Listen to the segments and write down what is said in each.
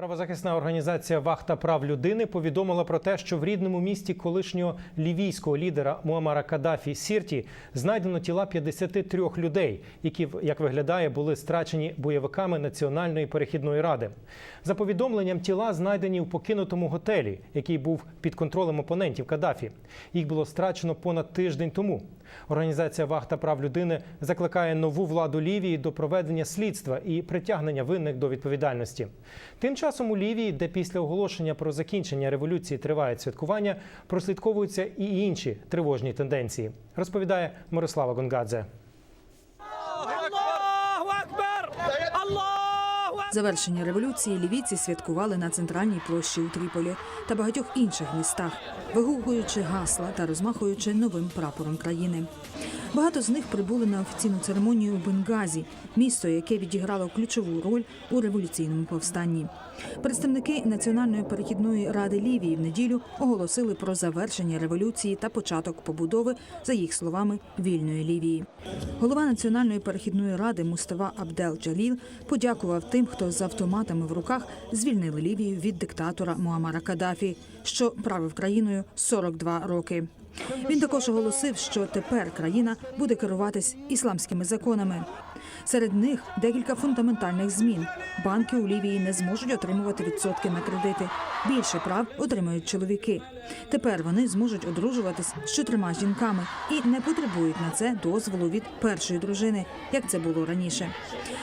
Правозахисна організація Вахта прав людини повідомила про те, що в рідному місті колишнього лівійського лідера Муамара Каддафі Сірті знайдено тіла 53 людей, які, як виглядає, були страчені бойовиками Національної перехідної ради. За повідомленням, тіла знайдені в покинутому готелі, який був під контролем опонентів Каддафі. Їх було страчено понад тиждень тому. Організація Вахта прав людини закликає нову владу Лівії до проведення слідства і притягнення винних до відповідальності. Тим часом у Лівії, де після оголошення про закінчення революції тривають святкування, прослідковуються і інші тривожні тенденції. Розповідає Мирослава Гонгадзе. Завершення революції лівійці святкували на центральній площі у Тріполі та багатьох інших містах, вигукуючи гасла та розмахуючи новим прапором країни. Багато з них прибули на офіційну церемонію у Бенгазі, місто, яке відіграло ключову роль у революційному повстанні. Представники Національної перехідної ради Лівії в неділю оголосили про завершення революції та початок побудови, за їх словами, вільної Лівії. Голова Національної перехідної ради Мустава Абдел Джаліл подякував тим, хто з автоматами в руках звільнили Лівію від диктатора Муамара Каддафі, що правив країною 42 роки. Він також оголосив, що тепер країна буде керуватись ісламськими законами. Серед них декілька фундаментальних змін. Банки у Лівії не зможуть отримувати відсотки на кредити. Більше прав отримають чоловіки. Тепер вони зможуть одружуватись з чотирма жінками і не потребують на це дозволу від першої дружини, як це було раніше.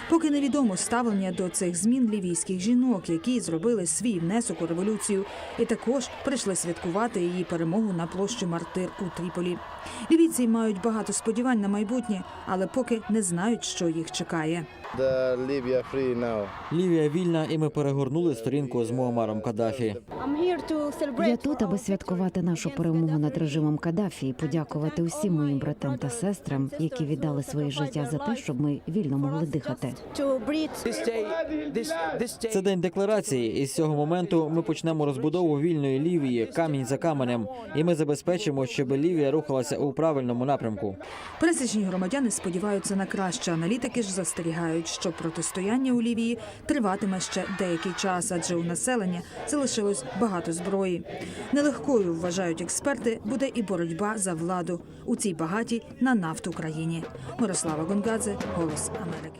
Поки невідомо ставлення до цих змін лівійських жінок, які зробили свій внесок у революцію, і також прийшли святкувати її перемогу на площі Мартир у Тріполі. Лівійці мають багато сподівань на майбутнє, але поки не знають, що їх чекає. Лівія вільна, і ми перегорнули сторінку з Муамаром Каддафі. Я тут, аби святкувати нашу перемогу над режимом Каддафі і подякувати усім моїм братам та сестрам, які віддали своє життя за те, щоб ми вільно могли дихати. Це день декларації, і з цього моменту ми почнемо розбудову вільної Лівії камінь за каменем, і ми забезпечимо, щоб Лівія рухалася у правильному напрямку. Пересічні громадяни сподіваються на краще. Аналітики ж застерігають, що протистояння у Лівії триватиме ще деякий час, адже у населення залишилось багато зброї. Нелегкою вважають експерти, буде і боротьба за владу у цій багатій на нафту країні. Мирослава Гонгадзе, Голос Америки.